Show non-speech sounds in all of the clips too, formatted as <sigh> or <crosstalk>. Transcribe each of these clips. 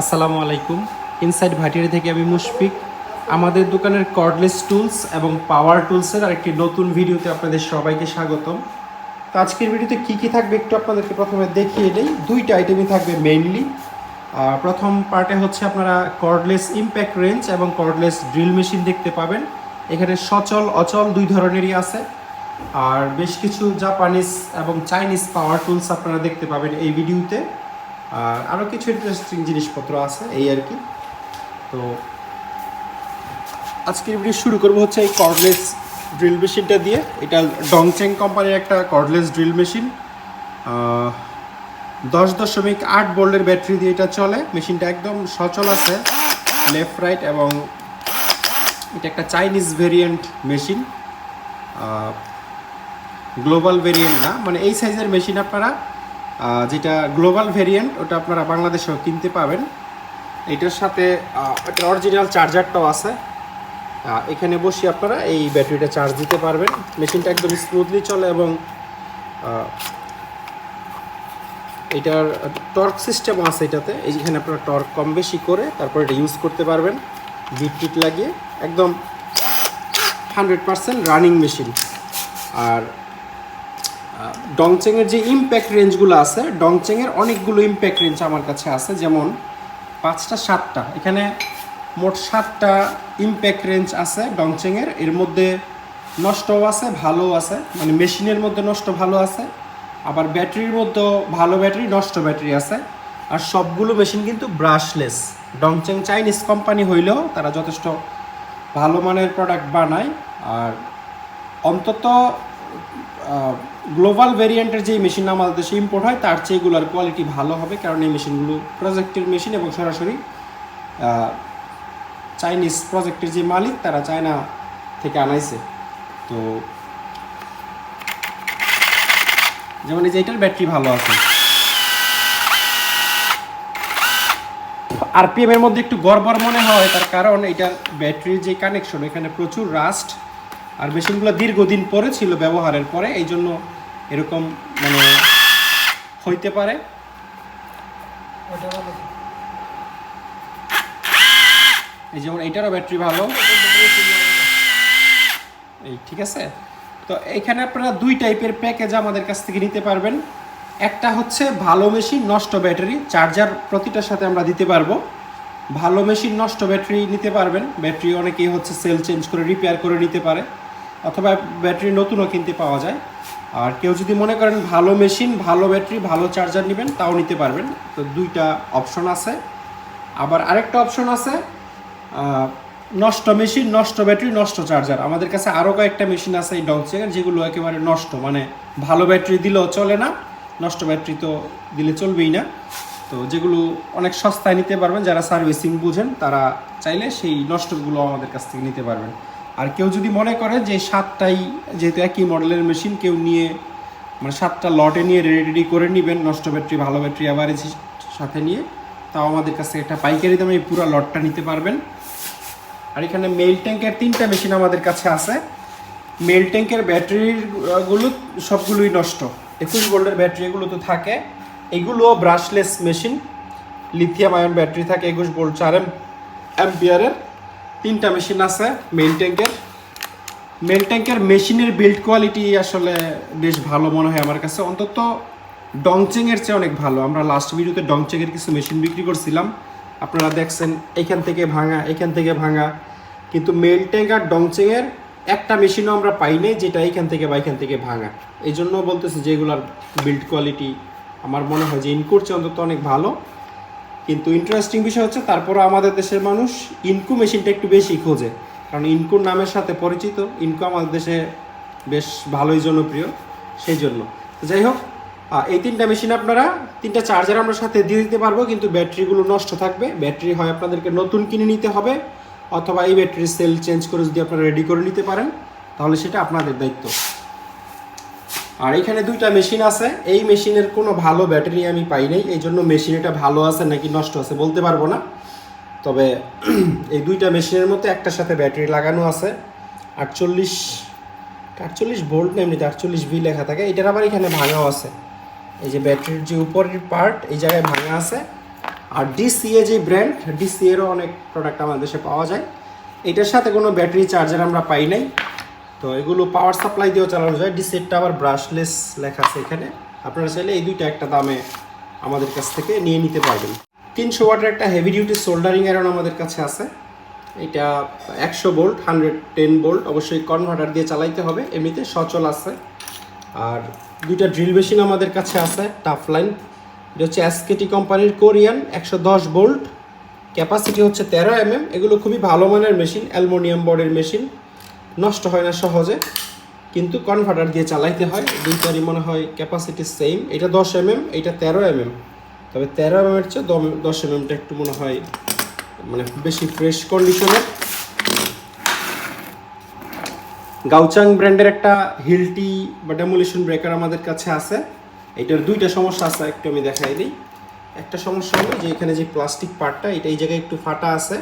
আসসালামু আলাইকুম। ইনসাইড ভাটিয়ারি থেকে আমি মুশফিক। আমাদের দোকানের কর্ডলেস টুলস এবং পাওয়ার টুলসের আরেকটি নতুন ভিডিওতে আপনাদের সবাইকে স্বাগতম। তো আজকের ভিডিওতে কী কী থাকবে একটু আপনাদেরকে প্রথমে দেখিয়ে নেই দুইটা আইটেমই থাকবে মেইনলি প্রথম পার্টে হচ্ছে আপনারা কর্ডলেস ইম্প্যাক্ট রেঞ্জ এবং কর্ডলেস ড্রিল মেশিন দেখতে পাবেন। এখানে সচল, অচল দুই ধরনেরই আছে। আর বেশ কিছু জাপানিজ এবং চাইনিজ পাওয়ার টুলস আপনারা দেখতে পাবেন এই ভিডিওতে। আর আরও কিছু ইন্টারেস্টিং জিনিসপত্র আছে, এই আর কি। তো আজকের ভিডিও শুরু করব হচ্ছে এই কর্ডলেস ড্রিল মেশিনটা দিয়ে। এটা ডংচেং কোম্পানির একটা কর্ডলেস ড্রিল মেশিন দশ দশমিক আট বোল্ডের ব্যাটারি দিয়ে এটা চলে। মেশিনটা একদম সচল আছে লেফট রাইট এবং এটা একটা Chinese variant machine global variant না মানে এই সাইজের মেশিন আপনারা যেটা গ্লোবাল ভেরিয়েন্ট, ওটা আপনারা বাংলাদেশেও কিনতে পাবেন। এটার সাথে একটা অরিজিনাল চার্জারটাও আছে। এখানে বসে আপনারা এই ব্যাটারিটা চার্জ দিতে পারবেন। মেশিনটা একদম স্মুথলি চলে এবং এটার টর্ক সিস্টেম আছে এটাতে। এইখানে আপনারা টর্ক কম বেশি করে তারপর এটা ইউজ করতে পারবেন। বিট লাগিয়ে। একদম হান্ড্রেড পারসেন্ট রানিং মেশিন আর ডংচেংয়ের যে ইম্প্যাক্ট রেঞ্জগুলো আছে, ডংচেংয়ের অনেকগুলো ইম্প্যাক্ট রেঞ্জ আমার কাছে আছে, যেমন পাঁচটা, সাতটা। এখানে মোট সাতটা ইম্প্যাক্ট রেঞ্জ আছে ডংচেংয়ের। এর মধ্যে নষ্টও আছে, ভালোও আছে। মানে মেশিনের মধ্যে নষ্ট ভালো আছে। আবার ব্যাটারির মধ্যেও ভালো ব্যাটারি, নষ্ট ব্যাটারি আছে। আর সবগুলো মেশিন কিন্তু ব্রাশলেস ডংচেং চাইনিজ কোম্পানি হইলেও তারা যথেষ্ট ভালো মানের প্রোডাক্ট বানায়। আর অন্তত গ্লোবাল ভেরিয়েন্টের যে মেশিন আমাদের দেশে ইম্পোর্ট হয়, তার চেয়ে এগুলোর কোয়ালিটি ভালো হবে, কারণ এই মেশিনগুলো প্রজেক্টের মেশিন এবং সরাসরি চাইনিজ প্রজেক্টের যে মালিক, তারা চায়না থেকে আনাইছে। তো যেমন এই যে এটার ব্যাটারি ভালো আছে। আরপিএম এর মধ্যে একটু গড়বড় মনে হয়, তার কারণ এটার ব্যাটারির যে কানেকশন এখানে প্রচুর রাস্ট আর মেশিনগুলো দীর্ঘদিন পরে ছিল ব্যবহারের পরে, এই জন্য এরকম মানে হইতে পারে। এই যেমন এইটারও ব্যাটারি ভালো। এই ঠিক আছে? তো এখানে আপনারা দুই টাইপের প্যাকেজ আমাদের কাছ থেকে নিতে পারবেন। একটা হচ্ছে ভালো মেশিন, নষ্ট ব্যাটারি, চার্জার প্রতিটার সাথে আমরা দিতে পারব। ভালো মেশিন, নষ্ট ব্যাটারি নিতে পারবেন। ব্যাটারি অনেকেই হচ্ছে সেল চেঞ্জ করে, রিপেয়ার করে নিতে পারে। অথবা ব্যাটারি নতুনও কিনতে পাওয়া যায়। আর কেউ যদি মনে করেন ভালো মেশিন, ভালো ব্যাটারি, ভালো চার্জার নেবেন, তাও নিতে পারবেন। তো দুইটা অপশন আছে। আবার আরেকটা অপশন আছে নষ্ট মেশিন, নষ্ট ব্যাটারি, নষ্ট চার্জার। আমাদের কাছে আরও কয়েকটা মেশিন আছে এই ডংচের যেগুলো একেবারে নষ্ট। মানে ভালো ব্যাটারি দিলেও চলে না, নষ্ট ব্যাটারি তো দিলে চলবেই না। তো যেগুলো অনেক সস্তায় নিতে পারবেন, যারা সার্ভিসিং বুঝেন, তারা চাইলে সেই নষ্টগুলো আমাদের কাছ থেকে নিতে পারবেন। আর কেউ যদি মনে করে যে সাতটাই যেহেতু একই মডেলের মেশিন কেউ নিয়ে মানে সাতটা লটে নিয়ে রেডি করে নেবেন, নষ্ট ব্যাটারি ভালো ব্যাটারি অ্যাভারেজ সাথে নিয়ে, তাও আমাদের কাছে একটা পাইকারি দামে পুরো লটটা নিতে পারবেন। আর এখানে মেল ট্যাঙ্কের তিনটা মেশিন আমাদের কাছে আছে। মেল ট্যাঙ্কের ব্যাটারিগুলো সবগুলোই নষ্ট। একুশ ভোল্টের ব্যাটারি এগুলো তো থাকে। এগুলো brushless machine lithium ion battery থাকে, একুশ ভোল্ট চার এম অ্যাম্পিয়ারের তিনটা মেশিন আছে মেল ট্যাঙ্কের মেল ট্যাঙ্কের মেশিনের বিল্ড কোয়ালিটি আসলে বেশ ভালো মনে হয় আমার কাছে। অন্তত ডংচেংয়ের চেয়ে অনেক ভালো। আমরা লাস্ট ভিডিওতে ডংচেংয়ের কিছু মেশিন বিক্রি করছিলাম। আপনারা দেখছেন, এখান থেকে ভাঙা, এখান থেকে ভাঙা। কিন্তু মেল ট্যাঙ্ক আর ডংচেংয়ের একটা মেশিনও আমরা পাই নাই, যেটা এখান থেকে বা এখান থেকে ভাঙা। এই জন্য বলতেছি যে এগুলার বিল্ড কোয়ালিটি আমার মনে হয় যে ইনকোর অন্তত অনেক ভালো। কিন্তু ইন্টারেস্টিং বিষয় হচ্ছে তারপরও আমাদের দেশের মানুষ ইনকু মেশিনটা একটু বেশি খোঁজে। কারণ ইনকুর নামের সাথে পরিচিত ইনকু আমাদের দেশে বেশ ভালোই জনপ্রিয়, সেই জন্য। যাই হোক এই তিনটা মেশিন আপনারা, তিনটা চার্জার আমরা সাথে দিয়ে দিতে পারব, কিন্তু ব্যাটারিগুলো নষ্ট থাকবে। ব্যাটারি হয় আপনাদেরকে নতুন কিনে নিতে হবে, অথবা এই ব্যাটারির সেল চেঞ্জ করে যদি আপনারা রেডি করে নিতে পারেন, তাহলে সেটা আপনাদের দায়িত্ব। আর এখানে দুইটা মেশিন আছে। এই মেশিনের কোনো ভালো ব্যাটারি আমি পাই নাই। এই জন্য মেশিন এটা ভালো আছে নাকি নষ্ট আছে বলতে পারব না। তবে <clears throat> এই দুইটা মেশিনের মধ্যে একটার সাথে ব্যাটারি লাগানো আছে। আটচল্লিশ আটচল্লিশ ভোল্ট না এমনিতে আটচল্লিশ ভি লেখা থাকে। এটার আবার এখানে ভাঙাও আছে। এই যে ব্যাটারির যে উপরের পার্ট, এই জায়গায় ভাঙা আছে। আর ডিসিএ যে ব্র্যান্ড ডিসিএরও অনেক প্রোডাক্ট আমাদের দেশে পাওয়া যায়। এটার সাথে কোনো ব্যাটারি চার্জার আমরা পাই নাই। তো এগুলো পাওয়ার সাপ্লাই দিয়েও চালানো যায়। ডিসেটটা আবার ব্রাশলেস লেখা আছে এখানে। আপনারা চাইলে এই দুইটা একটা দামে আমাদের কাছ থেকে নিয়ে নিতে পারবেন। তিনশো ওয়াটের একটা হেভি ডিউটি সোল্ডারিং আয়রন আমাদের কাছে আছে। এটা একশো বোল্ট হান্ড্রেড টেন বোল্ট। অবশ্যই কনভার্টার দিয়ে চালাইতে হবে। এমনিতে সচল আছে। আর দুইটা ড্রিল মেশিন আমাদের কাছে আছে টাফ লাইন এটা হচ্ছে এসকেটি কোম্পানির কোরিয়ান, একশো দশ বোল্ট। ক্যাপাসিটি হচ্ছে তেরো এমএম। এগুলো খুবই ভালো মানের মেশিন অ্যালমোনিয়াম বডির মেশিন নষ্ট হয় না সহজে, কিন্তু কনভার্টার দিয়ে চালাইতে হয়। দুইটারই মনে হয় ক্যাপাসিটি সেম এটা দশ এমএম এটা তেরো এমএম তবে তেরো এমএম এর চেয়ে দম- দশ এমএমটা একটু মনে হয় মানে বেশি ফ্রেশ কন্ডিশনের গাউচাং ব্র্যান্ডের একটা হিলটি বা ডেমোলিশন ব্রেকার আমাদের কাছে আছে। এটার দুইটা সমস্যা আছে, একটু আমি দেখাই দিই। একটা সমস্যা হলো যে এখানে যে প্লাস্টিক পার্টটা এটা এই জায়গায় একটু ফাটা আছে।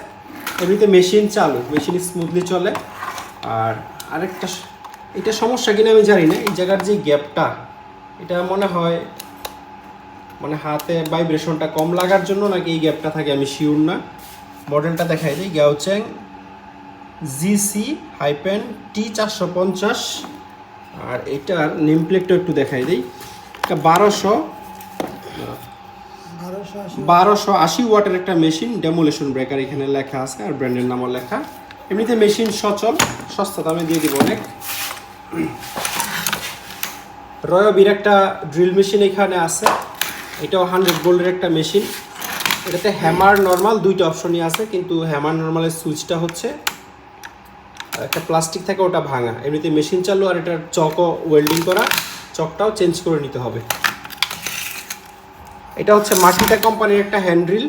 এমনিতে মেশিন চালু মেশিন স্মুথলি চলে। আর আরেকটা এটা সমস্যা কিনা আমি জানি না। এই জায়গার যে গ্যাপটা এটা মনে হয় মানে হাতে ভাইব্রেশনটা কম লাগার জন্য নাকি এই গ্যাপটা থাকে আমি শিওর না। মডেলটা দেখাই দিই গ্যাওচ্যাং জিসি হাইপেন টি চারশো পঞ্চাশ। আর এটার নেম প্লেটটা একটু দেখাই দিই। এটা বারোশো বারোশো আশি। ওয়াটের একটা মেশিন ডেমোলেশন ব্রেকার এখানে লেখা আছে আর ব্র্যান্ডের নামও লেখা। এমনিতে মেশিন সচল, সস্তা দামে দিয়ে দিব অনেক। রয়বির একটা ড্রিল মেশিন এখানে আছে। এটাও হান্ড্রেড গোল্ডের একটা মেশিন। এটাতে হ্যামার নর্মাল দুইটা অপশনই আছে, কিন্তু হ্যামার নর্মালের সুইচটা হচ্ছে একটা প্লাস্টিক থাকে, ওটা ভাঙা। এমনিতে মেশিন চালু আর এটার চকও ওয়েল্ডিং করা। চকটাও চেঞ্জ করে নিতে হবে। এটা হচ্ছে মাকিটা কোম্পানির একটা হ্যান্ড্রিল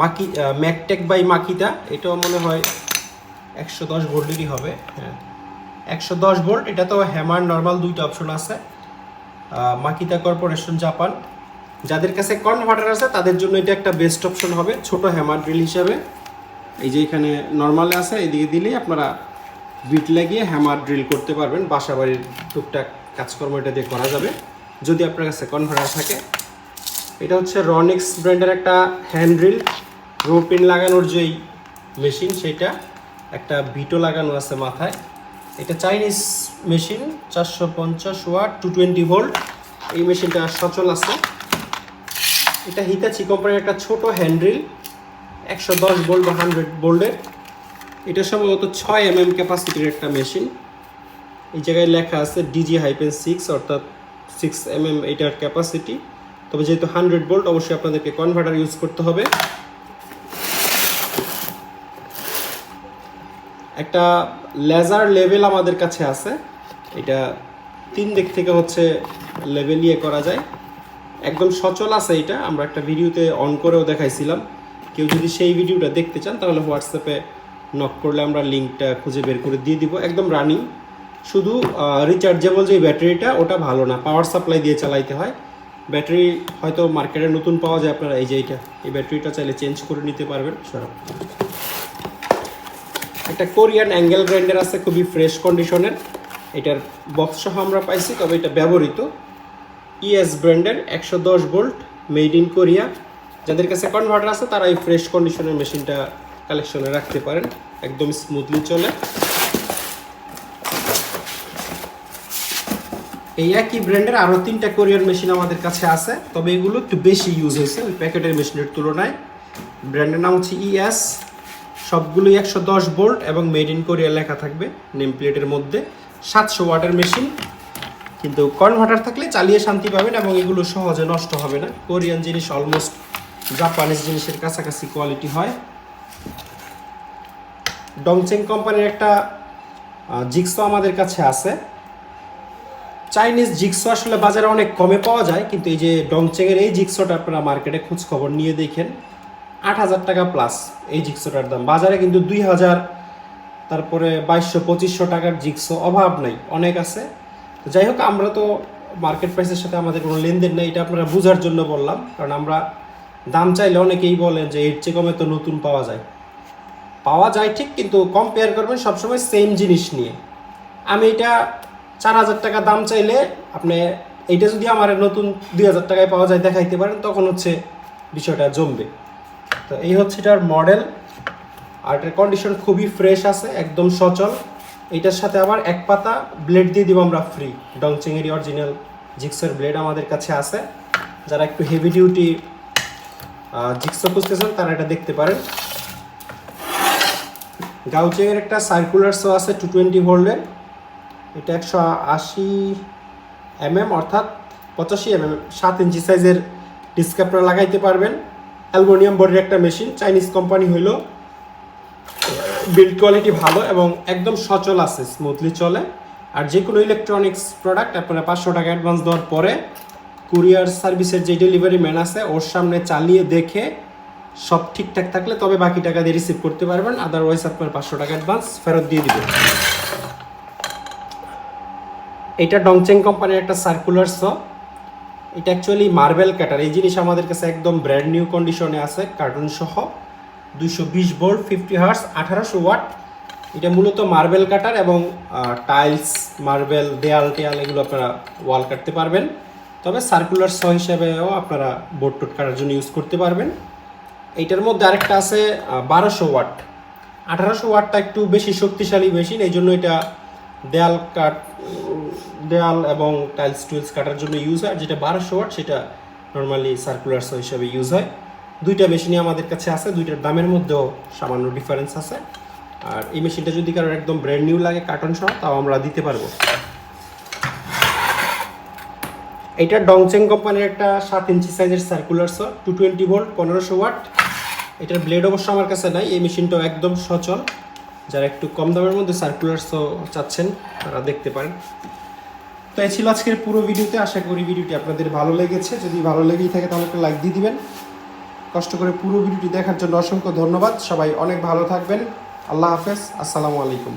মাকি ম্যাকটেক বাই মাকিটা এটাও মনে হয় একশো দশ ভোল্টেরই হবে হ্যাঁ। একশো দশ ভোল্ট এটা তো হ্যামার নর্মাল দুইটা অপশন আছে। মাকিতা কর্পোরেশন জাপান যাদের কাছে কনভার্টার আছে, তাদের জন্য এটা একটা বেস্ট অপশন হবে, ছোট হ্যামার ড্রিল হিসাবে। এই যে এখানে নর্মালে আছে, এদিকে দিলেই আপনারা বিট লাগিয়ে হ্যামার ড্রিল করতে পারবেন। বাসা বাড়ির টুকটাক কাজকর্ম এটা দিয়ে করা যাবে। যদি আপনার কাছে কনভার্টার থাকে। এটা হচ্ছে রনিক্স ব্র্যান্ডের একটা হ্যান্ড ড্রিল রোপিন লাগানোর যেই মেশিন সেটা একটা বিটো লাগানো আছে মাথায়। এটা চাইনিজ মেশিন চারশো পঞ্চাশ ওয়াট টু টোয়েন্টি ভোল্ট এই মেশিনটা সচল আছে। এটা হিতাচি কোম্পানির একটা ছোট হ্যান্ড্রিল একশো দশ বোল্ট বা হান্ড্রেড বোল্টের এটা সম্ভবত ছয় এম এম ক্যাপাসিটির একটা মেশিন এই জায়গায় লেখা আছে ডিজি হাইপেন সিক্স অর্থাৎ সিক্স এম এম এটার ক্যাপাসিটি তবে যেহেতু হান্ড্রেড বোল্ট অবশ্যই আপনাদেরকে কনভার্টার ইউজ করতে হবে। একটা লেজার লেভেল আমাদের কাছে আছে। এটা তিন দিক থেকে হচ্ছে লেভেল ইয়ে করা যায়। একদম সচল আছে এটা, আমরা একটা ভিডিওতে অন করেও দেখাইছিলাম। কেউ যদি সেই ভিডিওটা দেখতে চান, তাহলে হোয়াটসঅ্যাপে নক করলে আমরা লিঙ্কটা খুঁজে বের করে দিয়ে দিব। একদম রানিং শুধু রিচার্জেবল যে ব্যাটারিটা, ওটা ভালো না। পাওয়ার সাপ্লাই দিয়ে চালাইতে হয়। ব্যাটারি হয়তো মার্কেটে নতুন পাওয়া যায় আপনারা, এই যে এইটা। এই ব্যাটারিটা চাইলে চেঞ্জ করে নিতে পারবেন। সরাব একটা কোরিয়ান অ্যাঙ্গেল গ্রাইন্ডার আছে, খুবই ফ্রেশ কন্ডিশনের এটার বক্স সহ আমরা পাইছি, তবে এটা ব্যবহৃত। ইএস ব্র্যান্ডের একশো দশ ভোল্ট মেড ইন কোরিয়া যাদের কাছে কনভার্টার আছে, তারা এই ফ্রেশ কন্ডিশনের মেশিনটা কালেকশনে রাখতে পারেন। একদম স্মুথলি চলে। এই একই ব্র্যান্ডের আরও তিনটা কোরিয়ান মেশিন আমাদের কাছে আছে, তবে এগুলো একটু বেশি ইউজ হয়েছে, ওই প্যাকেটের মেশিনের তুলনায়। ব্র্যান্ডের নাম হচ্ছে ইএস সবগুলোই একশো দশ বোল্ট এবং মেড ইন কোরিয়া লেখা থাকবে নেম প্লেটের মধ্যে। সাতশো ওয়াটের মেশিন কিন্তু কনভার্টার থাকলে চালিয়ে শান্তি পাবেন এবং এগুলো সহজে নষ্ট হবে না। কোরিয়ান জিনিস অলমোস্ট জাপানিজ জিনিসের কাছাকাছি কোয়ালিটি হয়। ডংচেং কোম্পানির একটা জিক্সো আমাদের কাছে আছে। চাইনিজ জিক্সো আসলে বাজারে অনেক কমে পাওয়া যায়, কিন্তু এই যে ডংচেংয়ের এই জিক্সোটা আপনারা মার্কেটে খোঁজ খবর নিয়ে দেখেন। আট হাজার টাকা প্লাস এই জিক্সোটার দাম। বাজারে কিন্তু দুই হাজার, তারপরে বাইশশো, পঁচিশশো টাকার জিক্সো, অভাব নাই, অনেক আছে। তো যাই হোক, আমরা তো মার্কেট প্রাইসের সাথে আমাদের কোনো লেনদেন নেই, এটা আপনারা বোঝার জন্য বললাম। কারণ আমরা দাম চাইলে অনেকেই বলেন যে এর চেয়ে কমে তো নতুন পাওয়া যায়। পাওয়া যায় ঠিক, কিন্তু কম্পেয়ার করবেন সবসময় সেম জিনিস নিয়ে। আমি এটা চার হাজার টাকা দাম চাইলে আপনি এইটা যদি আমার নতুন দুই হাজার টাকায় পাওয়া যায়, দেখাইতে পারেন, তখন হচ্ছে বিষয়টা জমবে। তো এই হচ্ছে এটার মডেল আর এটার কন্ডিশন খুবই ফ্রেশ আছে, একদম সচল। এটার সাথে আবার এক পাতা ব্লেড দিয়ে দিব আমরা ফ্রি ডংচিংয়েরই অরিজিনাল জিক্সের ব্লেড আমাদের কাছে আছে। যারা একটু হেভি ডিউটি জিক্সো খুঁজতেছেন, তারা এটা দেখতে পারেন। গাউচের একটা সার্কুলার সো আছে টু টোয়েন্টি ভোল্টের এটা একশো আশি এমএম অর্থাৎ পঁচাশি এমএম সাত ইঞ্চি সাইজের ডিস্ক লাগাইতে পারবেন। অ্যালুমিনিয়াম বডির একটা মেশিন, চাইনিজ কোম্পানি হইল বিল্ড কোয়ালিটি ভালো এবং একদম সচল আছে স্মুথলি চলে। আর যে কোনো ইলেকট্রনিক্স প্রোডাক্ট আপনারা পাঁচশো টাকা অ্যাডভান্স দেওয়ার পরে কুরিয়ার সার্ভিসের যে ডেলিভারি ম্যান আছে, ওর সামনে চালিয়ে দেখে সব ঠিকঠাক থাকলে তবে বাকি টাকা দিয়ে রিসিভ করতে পারবেন আদারওয়াইজ আপনার পাঁচশো টাকা অ্যাডভান্স ফেরত দিয়ে দিবেন। এটা ডংচেং কোম্পানির একটা সার্কুলার স এটা অ্যাকচুয়ালি মার্বেল কাটার এই জিনিস আমাদের কাছে একদম ব্র্যান্ড নিউ কন্ডিশনে আছে কার্টুন সহ। দুইশো বিশ ভোল্ট ফিফটি হার্স আঠারোশো ওয়াট এটা মূলত মার্বেল কাটার এবং টাইলস মার্বেল দেয়াল টেয়াল, এগুলো আপনারা ওয়াল কাটতে পারবেন। তবে সার্কুলার স হিসাবেও আপনারা বোর্ড টোট কাটার জন্য ইউজ করতে পারবেন। এইটার মধ্যে আরেকটা আছে বারোশো ওয়াট আঠারোশো ওয়াটটা একটু বেশি শক্তিশালী মেশিন এই জন্য এটা দেয়াল কাট দেয়াল এবং টাইলস টুইলস কাটার জন্য ইউজ হয় যেটা বারোশো ওয়াট, সেটা নর্মালি সার্কুলার সো হিসাবে ইউজ হয়। দুইটা মেশিনই আমাদের কাছে আছে, দুইটার দামের মধ্যেও সামান্য ডিফারেন্স আছে। আর এই মেশিনটা যদি কারোর একদম ব্র্যান্ড নিউ লাগে কার্টন সহ, তাও আমরা দিতে পারব। এটা ডংচেং কোম্পানির একটা সাত ইঞ্চি সাইজের circular saw two twenty volt পনেরোশো ওয়াট। এটার ব্লেড অবশ্য আমার কাছে নাই, এই মেশিনটাও একদম সচল। যারা একটু কম দামের মধ্যে সার্কুলার সো চাচ্ছেন, তারা দেখতে পারেন। তো এই ছিল আজকের পুরো ভিডিওতে। আশা করি ভিডিওটি আপনাদের ভালো লেগেছে। যদি ভালো লেগেই থাকে তাহলে একটা লাইক দিয়ে দিবেন। কষ্ট করে পুরো ভিডিওটি দেখার জন্য অসংখ্য ধন্যবাদ। সবাই অনেক ভালো থাকবেন। আল্লাহ হাফেজ। আসসালামু আলাইকুম।